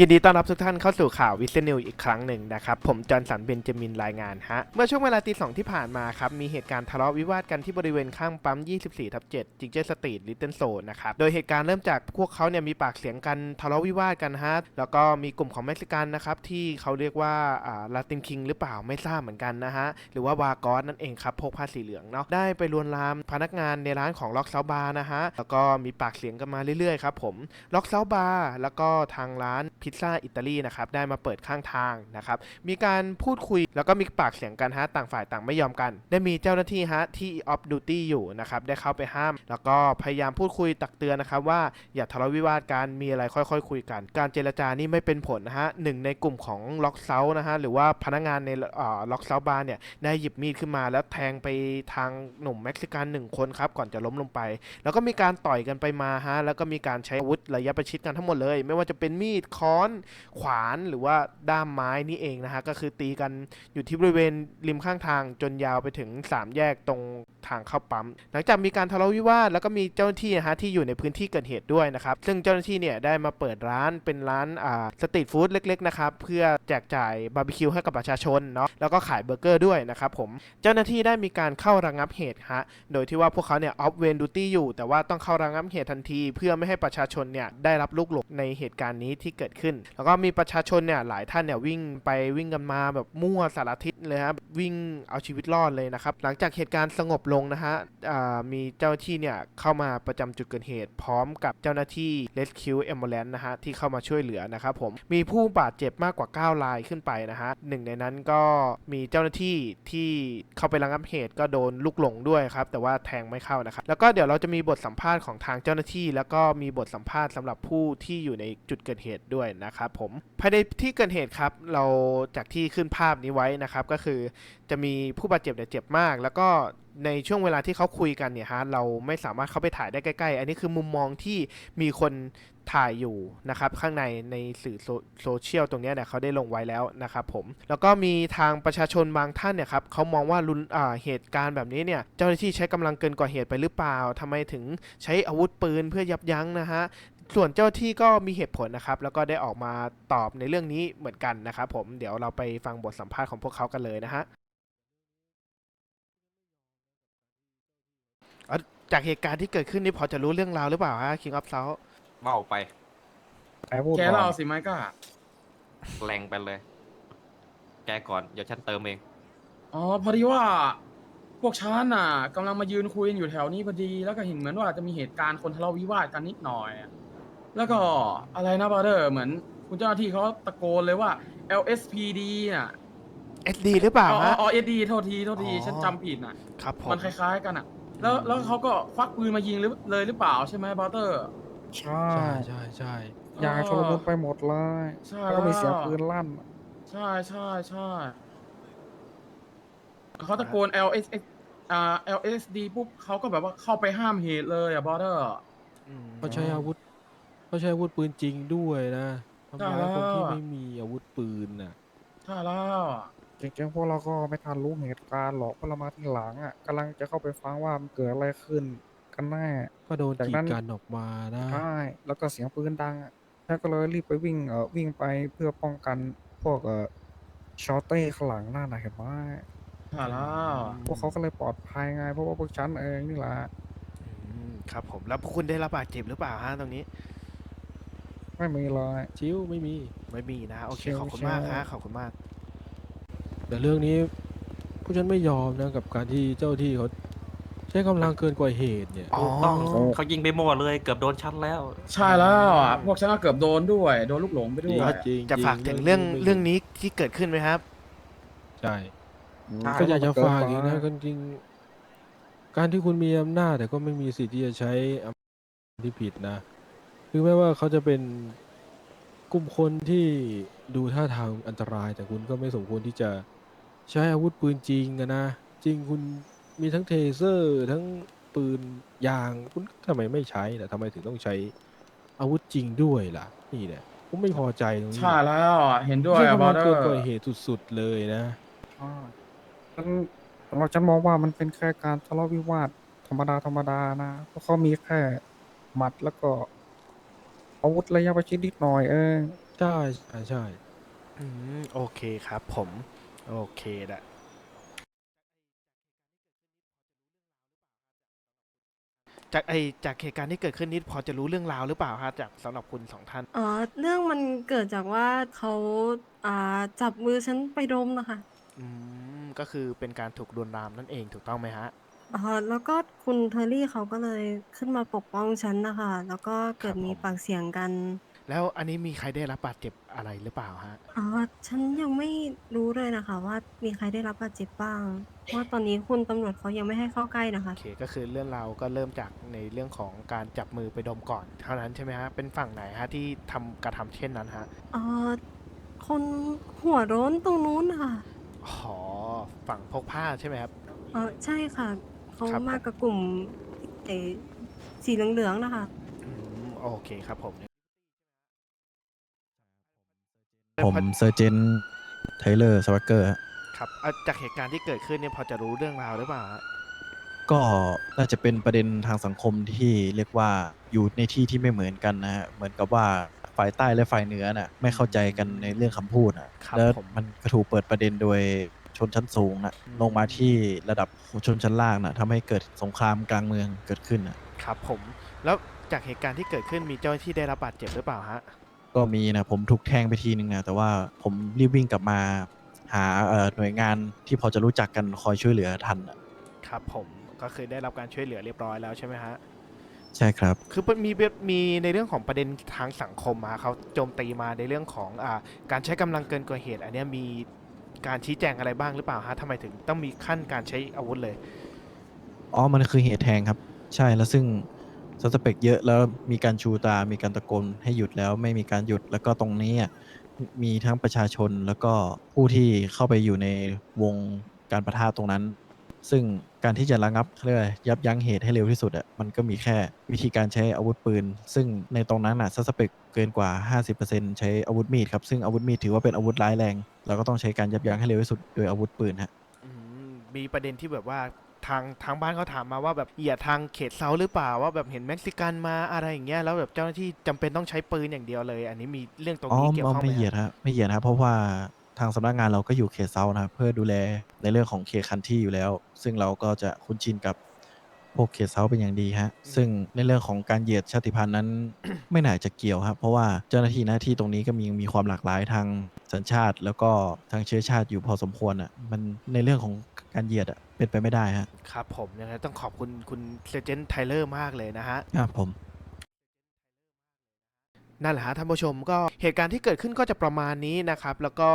ยินดีต้อนรับทุกท่านเข้าสู่ข่าววิสเนลอีกครั้งหนึ่งนะครับ ผมจอห์นสันเบนจามินรายงานฮะ เมื่อช่วงเวลาตีสองที่ผ่านมาครับ มีเหตุการณ์ทะเลาะวิวาทกันที่บริเวณข้างปั๊ม 24 ทับ7จิงเจอร์สตรีทลิตเติ้ลโซนนะครับ โดยเหตุการณ์เริ่มจากพวกเขาเนี่ยมีปากเสียงกันทะเลาะวิวาทกันฮะ แล้วก็มีกลุ่มของเม็กซิกันนะครับที่เขาเรียกว่าอ่าลาตินคิงหรือเปล่าไม่ทราบเหมือนกันนะฮะหรือว่าวากอสนั่นเองครับพกผ้าสีเหลืองเนาะได้ไปลวนลามพนักงานในร้านของล็อกเซาบาร์นะฮะแล้วก็มีปากเสียงกันมาเรื่อยๆครับผมล็อกเซาบาร์แล้วก็ทางร้านพิซซ่าอิตาลีนะครับได้มาเปิดข้างทางนะครับมีการพูดคุยแล้วก็มีปากเสียงกันฮะต่างฝ่ายต่างไม่ยอมกัน ได้มีเจ้าหน้าที่ฮะที่ออฟดูตี้อยู่นะครับได้เข้าไปห้าม แล้วก็พยายามพูดคุยตักเตือนนะครับว่าอย่าทะเลาะวิวาทกันมีอะไรค่อยๆคุยกัน การเจรจานี่ไม่เป็นผลนะฮะหนึ่งในกลุ่มของล็อกเซานะฮะหรือว่าพนักงานในล็อกเซาบาร์เนี่ยได้หยิบมีดขึ้นมาแล้วแทงไปทางหนุ่มเม็กซิกันหนึ่งคนครับก่อนจะล้มลงไป แล้วก็มีการต่อยกันไปมาฮะแล้วก็มีการใช้อาวุธระยะประชิดกันทั้งหมดเลย ไม่ว่าจะเป็นมีดคอนขวานหรือว่าด้ามไม้นี่เองนะฮะก็คือตีกันอยู่ที่บริเวณริมข้างทางจนยาวไปถึง 3 แยกตรงทางเข้าปั๊ม หลังจากมีการทะเลาะวิวาทแล้วก็มีเจ้าหน้าที่นะฮะที่อยู่ในพื้นที่เกิดเหตุด้วยนะครับ ซึ่งเจ้าหน้าที่เนี่ยได้มาเปิดร้านเป็นร้านอ่าสตรีทฟู้ดเล็กๆนะครับเพื่อแจกจ่ายบาร์บีคิวให้กับประชาชนเนาะแล้วก็ขายเบอร์เกอร์ด้วยนะครับผมเจ้าหน้าที่ได้มีการเข้าระงับเหตุฮะโดยที่ว่าพวกเขาเนี่ยออฟเวนดูตี้อยู่ แต่ว่าต้องเข้าระงับเหตุทันที เพื่อไม่ให้ประชาชนเนี่ยได้รับลูกหลงในเหตุการณ์นี้ที่เกิดขึ้นแล้วก็มีประชาชนเนี่ยหลายท่านเนี่ยวิ่งไปวิ่งกันมาแบบมั่วสารทิศเลยครับวิ่งเอาชีวิตรอดเลยนะครับหลังจากเหตุการณ์สงบลงนะฮะมีเจ้าหน้าที่เนี่ยเข้ามาประจำจุดเกิดเหตุ พร้อมกับเจ้าหน้าที่ Rescue Ambulance นะฮะที่เข้ามาช่วยเหลือนะครับผมมีผู้บาดเจ็บมากกว่า 9 รายขึ้นไปนะฮะหนึ่งในนั้นก็มีเจ้าหน้าที่ที่เข้าไประงับเหตุก็โดนลูกหลงด้วยครับแต่ว่าแทงไม่เข้านะครับแล้วก็เดี๋ยวเราจะมีบทสัมภาษณ์ของทางเจ้าหน้าที่ แล้วก็มีบทสัมภาษณ์สำหรับผู้ที่อยู่ในจุดเกิดเหตุด้วยนะครับผมภายในที่เกิดเหตุครับ เราจากที่ขึ้นภาพนี้ไว้นะครับ ก็คือจะมีผู้บาดเจ็บเนี่ยเจ็บมาก แล้วก็ในช่วงเวลาที่เขาคุยกันเนี่ยฮะเราไม่สามารถเข้าไปถ่ายได้ใกล้ ๆ อันนี้คือมุมมองที่มีคนถ่ายอยู่นะครับข้างในในสื่อโซโซเชียลตรงนี้เนี่ยเขาได้ลงไว้แล้วนะครับผมแล้วก็มีทางประชาชนบางท่านเนี่ยครับเขามองว่ารุนอ่าเหตุการณ์แบบนี้เนี่ยเจ้าหน้าที่ใช้กำลังเกินกว่าเหตุไปหรือเปล่าทำไมถึงใช้อาวุธปืนเพื่อยับยั้งนะฮะ ส่วนเจ้าที่ก็มีเหตุผลนะครับ แล้วก็ได้ออกมาตอบในเรื่องนี้เหมือนกันนะครับผมเดี๋ยวเราไปฟังบทสัมภาษณ์ของพวกเขากันเลยนะฮะอ๋อจากเหตุการณ์ที่เกิดขึ้นนี่พอจะรู้เรื่องราวหรือเปล่าฮะ King of South เมาไปใครพูดแกก่อนเราสิไม้ก็แรงไปเลย แกก่อน เดี๋ยวฉันเติมเอง อ๋อพอดีว่า พวกฉันน่ะกำลังมายืนคุยกันอยู่แถวนี้พอดี แล้วก็เห็นเหมือนว่าจะมีเหตุการณ์คนทะเลาะวิวาทกันนิดหน่อย แล้วก็อะไรนะบอเดอร์เหมือนคุณเจ้าหน้าที่เขาตะโกนเลยว่า LSPD น่ะ SD หรือเปล่าอ๋อฮะ อ๋อ SD โทษทีโทษทีอ๋อ ฉันจำผิดน่ะ ครับผม มันคล้าย ๆ กันอะ แล้วแล้วเขาก็ควักปืนมายิงหรือเลยหรือเปล่าใช่ไหมบอเดอร์ใช่ใช่ใช่ใช่ยางชนมุนไปหมดเลยใช่แล้วก็มีเสียงแล้วปืนลั่น ใช่ใช่ใช่เขาตะโกน LS อ่า LSD ปุ๊บเขาก็แบบว่าเข้าไปห้ามเหตุเลยอะบอเดอร์อืมเขาใช้อาวุธ เขาใช้อาวุธปืนจริงด้วยนะทำร้ายคนที่ไม่มีอาวุธปืนน่ะใช่แล้วจริงๆพวกเราก็ไม่ทันรู้เหตุการณ์หรอกเพราะเรามาที่หลังอะกำลังจะเข้าไปฟังว่ามันเกิดอะไรขึ้นกันแน่ก็โดนจากกีนั้ดนกันออกมานะใช่แล้วก็เสียงปืนดังอะฉันก็เลยรีบไปวิ่งเอ่อวิ่งไปเพื่อป้องกันพวกเอ่อชอตเต้ข้างหลังนั่นนะเห็นไหมใช่แล้วพวกเขาก็เลยปลอดภัยไงเพราะว่าพวกฉันเองนี่แหละ อืมครับผมแล้วพวกคุณได้รับบาดเจ็บหรือเปล่าฮะตรงนี้ ไม่มีเลยชิวไม่มี ไม่มีนะ โอเคเชียวขอบคุณมากเชียวฮะขอบคุณมาก แต่เรื่องนี้ผู้ฉันไม่ยอมนะกับการที่เจ้าที่เขาใช้กำลังเกินกว่าเหตุเนี่ยอ๋อถูกต้องเขายิงไปหมดเลยเกือบโดนฉันแล้ว ใช่แล้วอะพวกฉันก็เกือบโดนด้วย โดนลูกหลงไปด้วย จริงจะฝากถึงเรื่องเรื่องนี้ที่เกิดขึ้นไหมครับ ใช่ ใช่ ก็อยากจะฝากอีกนะเกิก็จริงๆการที่คุณมีอำนาจแต่ก็ไม่มีสิทธิ์ที่จะใช้อำนาจที่ผิดนะ ถึงแม้ว่าเขาจะเป็นกลุ่มคนที่ดูท่าทางอันตราย แต่คุณก็ไม่สมควรที่จะใช้อาวุธปืนจริงอะนะ จริงคุณมีทั้งเทเซอร์ ทั้งปืนยาง คุณทำไมไม่ใช้ล่ะทำไมถึงต้องใช้อาวุธจริงด้วยล่ะ นี่เนี่ยผมไม่พอใจตรงนี้ใช่แล้วอะเห็นด้วยใช้อะบกำอลังเดอเกินร์กว่าเหตุสุดๆเลยนะใช่ฉันสำหรับฉันมองว่ามันเป็นแค่การทะเลาะวิวาทธรรมดาธรรมดานะเพราะเขามีแค่หมัดแล้วก็ อาวุธระยะประชิดนิดหน่อยเองใช่ใช่ใช่อืมโอเคครับผม โอเคแหละจากไอจากเหตุการณ์ที่เกิดขึ้นนี้พอจะรู้เรื่องราวหรือเปล่าครับจากสำหรับคุณสองท่าน อ๋อเรื่องมันเกิดจากว่าเขาอ่าจับมือฉันไปดมนะคะ อืมก็คือเป็นการถูกลวนลามนั่นเองถูกต้องไหมฮะ อ๋อแล้วก็คุณเทอร์รี่เขาก็เลยขึ้นมาปกป้องฉันนะคะ แล้วก็เกิดครับมีผมปากเสียงกันแล้วอันนี้มีใครได้รับบาดเจ็บอะไรหรือเปล่าฮะอ๋อฉันยังไม่รู้เลยนะคะ ว่ามีใครได้รับบาดเจ็บบ้างเพราะว่าตอนนี้คุณตำรวจเขายังไม่ให้เข้าใกล้นะคะโอเคก็คือเรื่องราวก็เริ่มจากในเรื่องของการจับมือไปดมก่อน เท่านั้นใช่ไหมฮะ เป็นฝั่งไหนฮะที่ทำกระทำเช่นนั้นฮะอ๋อคนหัวโร้นตรงนู้นค่ะ อ๋อ ฝั่งพกผ้าใช่ไหมครับอ๋อใช่ค่ะ เขาครับ มากับกลุ่มเออสีเหลืองๆนะคะ อืมโอเคครับผม ผมเซอร์เจนไทเลอร์สวักเกอร์ครับอะจากเหตุการณ์ที่เกิดขึ้นเนี่ยพอจะรู้เรื่องราวหรือเปล่าฮะก็น่าจะเป็นประเด็นทางสังคมที่เรียกว่าอยู่ในที่ที่ไม่เหมือนกันนะฮะเหมือนกับว่าฝ่ายใต้และฝ่ายเหนือน่ะไม่เข้าใจกันในเรื่องคำพูดน่ะครับแล้วผม มันก็ถูกเปิดประเด็นโดย ชนชั้นสูงนะอืมลงมาที่ระดับชนชั้นล่างนะทำให้เกิดสงครามกลางเมืองเกิดขึ้นนะครับผมแล้วจากเหตุการณ์ที่เกิดขึ้นมีเจ้าหน้าที่ได้รับบาดเจ็บหรือเปล่าฮะก็มีนะผมถูกแทงไปทีนึงนะแต่ว่าผมรีบวิ่งกลับมา หาเอ่อหน่วยงานที่พอจะรู้จักกันคอยช่วยเหลือทันน่ะครับผมก็คือได้รับการช่วยเหลือเรียบร้อยแล้วใช่ไหมฮะใช่ครับ คือมีมีในเรื่องของประเด็นทางสังคมมาเขาโจมตีมาในเรื่องของอ่าการใช้กำลังเกินกว่าเหตุ อันเนี้ยมี การชี้แจงอะไรบ้างหรือเปล่าฮะทำไมถึงต้องมีขั้นการใช้อาวุธเลย อ๋อ มันคือเหตุแทงครับ ใช่แล้วซึ่งสสเปกเยอะแล้วมีการชูตา มีการตะโกนให้หยุดแล้วไม่มีการหยุดแล้วก็ตรงนี้อะมีทั้งประชาชนแล้วก็ผู้ที่เข้าไปอยู่ในวงการประทะตรงนั้น ซึ่งการที่จะระงับเขาเรียกว่ายับยั้งเหตุให้เร็วที่สุดอะมันก็มีแค่วิธีการใช้อาวุธปืน ซึ่งในตรงนั้นอะสสเปกเกินกว่า 50%ใช้อาวุธมีดครับซึ่งอาวุธมีดถือว่าเป็นอาวุธร้ายแรงเราก็ต้องใช้การยับยั้งให้เร็วที่สุดโดยอาวุธปืนฮะอืมมีประเด็นที่แบบว่าทางทางบ้านเขาถามมาว่าแบบเหยียดทางเขตเซาหรือเปล่าว่าแบบเห็นเม็กซิกันมาอะไรอย่างเงี้ยแล้วแบบเจ้าหน้าที่จำเป็นต้องใช้ปืนอย่างเดียวเลย อันนี้มีเรื่องตรงอ๋อนี้เกี่ยวอ๋อข้องไหมไม่เหยียดฮะฮะไม่เหยียดฮะเพราะว่า ทางสำนักงานเราก็อยู่เขตเซานะครับเพื่อดูแลในเรื่องของเขตคันที่อยู่แล้ว ซึ่งเราก็จะคุ้นชินกับพวกเขตเซาเป็นอย่างดีฮะซึ่งในเรื่องของการเหยียดชาติพันธุ์นั้น ไม่น่าจะเกี่ยวครับเพราะว่าเจ้าหน้าที่หน้าที่ตรงนี้ก็มีมีความหลากหลายทางสัญชาติ แล้วก็ทางเชื้อชาติอยู่พอสมควรอะมันในเรื่องของการเหยียดอะเป็นไปไม่ได้ฮะครับผมยังไงต้องขอบคุณคุณเซเจนไทเลอร์มากเลยนะฮะครับผม นั่นแหละฮะท่านผู้ชมก็เหตุการณ์ที่เกิดขึ้นก็จะประมาณนี้นะครับ แล้วก็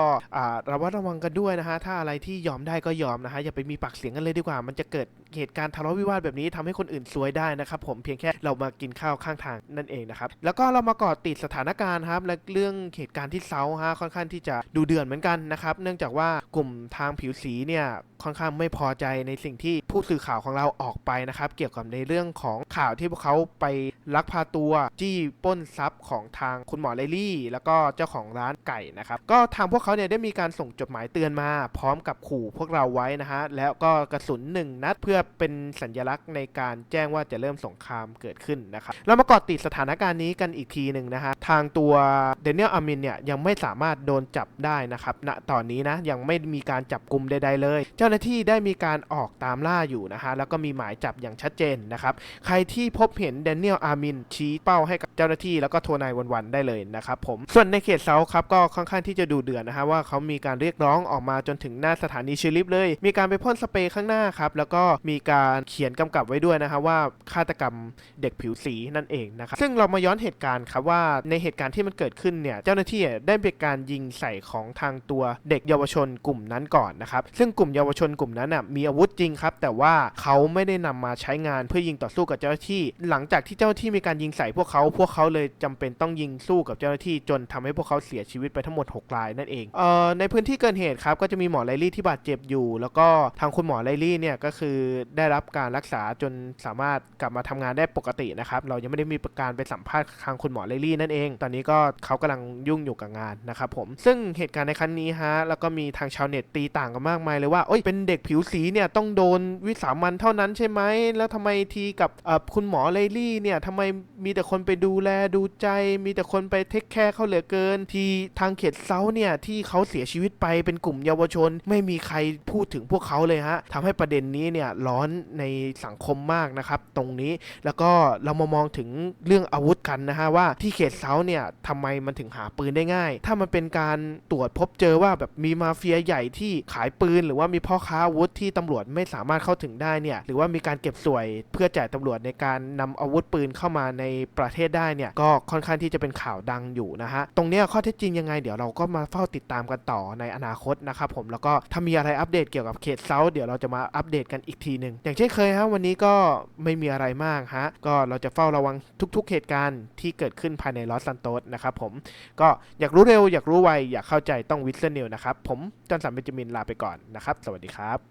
ระวัดระวังกันด้วยนะฮะถ้าอะไรที่ยอมได้ก็ยอมนะฮะอย่าไปมีปากเสียงกันเลยดีกว่ามันจะเกิด เหตุการณ์ทะเลาะวิวาทแบบนี้ทำให้คนอื่นซวยได้นะครับผมเพียงแค่เรามากินข้าวข้างทางนั่นเองนะครับแล้วก็เรามากาะติดสถานการณ์ครับและเรื่องเหตุการณ์ที่เซาฮะค่อนข้างที่จะดูเดือดเหมือนกันนะครับเนื่องจากว่ากลุ่มทางผิวสีเนี่ยค่อนข้างไม่พอใจในสิ่งที่ผู้สื่อข่าวของเราออกไปนะครับ เกี่ยวกับในเรื่องของข่าวที่พวกเขาไปลักพาตัวจี้ป้นทรัพย์ของทางคุณหมอเลลี่ แล้วก็เจ้าของร้านไก่นะครับ ก็ทางพวกเขาเนี่ยได้มีการส่งจดหมายเตือนมา พร้อมกับขู่พวกเราไว้นะฮะแล้วก็กระสุนหนึ่งนัดเพื่อเป็นสัญลักษณ์ในการแจ้งว่าจะเริ่มสงครามเกิดขึ้นนะครับเรามาเกาะติดสถานการณ์นี้กันอีกทีหนึ่งนะฮะทางตัวเดนิเอลอามินเนี่ยยังไม่สามารถโดนจับได้นะครับณตอนนี้นะยังไม่มีการจับกลุ่มใดๆเลย เจ้าหน้าที่ได้มีการออกตามล่าอยู่นะฮะแล้วก็มีหมายจับอย่างชัดเจนนะครับใครที่พบเห็นแดเนียลอาร์มินชี้เป้าให้กับเจ้าหน้าที่แล้วก็โทรนายวันๆได้เลยนะครับผมส่วนในเขตเซาครับก็ค่อนข้างที่จะดูเดือดนะฮะว่าเขามีการเรียกร้องออกมาจนถึงหน้าสถานีเชลิฟเลย มีการไปพ่นสเปรย์ข้างหน้าครับแล้วก็มีการเขียนกำกับไว้ด้วยนะฮะว่าฆาตกรรมเด็กผิวสีนั่นเองนะครับซึ่งเรามาย้อนเหตุการณ์ครับว่าในเหตุการณ์ที่มันเกิดขึ้นเนี่ยเจ้าหน้าที่ได้เป็นการยิงใส่ของทางตัวเด็กเยาวชนกลุ่มนั้นก่อนนะครับซึ่งกลุ่มเยาวชนกลุ่มนั้นน่ะมีอาวุธจริงครับแต่ว่าเขาไม่ได้นำมาใช้งานเพื่อยิงต่อสู้กับเจ้าหน้าที่ หลังจากที่เจ้าหน้าที่มีการยิงใส่พวกเขาพวกเขาเลยจำเป็นต้องยิงสู้กับเจ้าหน้าที่จนทำให้พวกเขาเสียชีวิตไปทั้งหมด 6 รายนั่นเองเอ่อในพื้นที่เกิดเหตุครับก็จะมีหมอไลลี่ที่บาดเจ็บอยู่ แล้วก็ทางคุณหมอไลลี่เนี่ยก็คือได้รับการรักษาจนสามารถกลับมาทำงานได้ปกตินะครับ เรายังไม่ได้มีการไปสัมภาษณ์ทางคุณหมอไลลี่นั่นเอง ตอนนี้ก็เขากำลังยุ่งอยู่กับงานนะครับผม ซึ่งเหตุการณ์ในครั้งนี้ฮะ แล้วก็มีทางชาวเน็ตตีต่างกันมากมายเลยว่า โอ้ย เป็นเด็กผิวสีเนี่ยต้องโดนวิสามันเท่านั้นใช่ไหม แล้วทำไมทีกับเอ่อคุณหมอไลลี่เนี่ยทำไมมีแต่คนไปดูแลดูใจ มีแต่คนไปเทคแคร์เขาเหลือเกิน ทีทางเขตเซาเนี่ยที่เขาเสียชีวิตไปเป็นกลุ่มเยาวชน ไม่มีใครพูดถึงพวกเขาเลยฮะทำให้ประเด็นนี้เนี่ยร้อนในสังคมมากนะครับ ตรงนี้แล้วก็เรามามองถึงเรื่องอาวุธกันนะฮะว่าที่เขตเซาท์เนี่ยทำไมมันถึงหาปืนได้ง่าย ถ้ามันเป็นการตรวจพบเจอว่าแบบมีมาเฟียใหญ่ที่ขายปืน หรือว่ามีพ่อค้าอาวุธที่ตำรวจไม่สามารถเข้าถึงได้เนี่ยหรือว่ามีการเก็บสวยเพื่อจ่ายตำรวจในการนำอาวุธปืนเข้ามาในประเทศได้เนี่ยก็ค่อนข้างที่จะเป็นข่าวดังอยู่นะฮะตรงนี้ข้อเท็จจริงยังไงเดี๋ยวเราก็มาเฝ้าติดตามกันต่อในอนาคตนะครับผมแล้วก็ถ้ามีอะไรอัปเดตเกี่ยวกับเขตเซาท์เดี๋ยวเราจะมาอัปเดตกันอีกทีหนึ่งอย่างเช่นเคยฮะวันนี้ก็ไม่มีอะไรมากฮะก็เราจะเฝ้าระวังทุก ๆ เหตุการณ์ที่เกิดขึ้นภายในลอสซันโตสนะครับผมก็อยากรู้เร็วอยากรู้ไวอยากเข้าใจต้องวิสเซอร์นิวนะครับผมจอห์นสันเบนจามินลาไปก่อนนะครับ สวัสดีครับ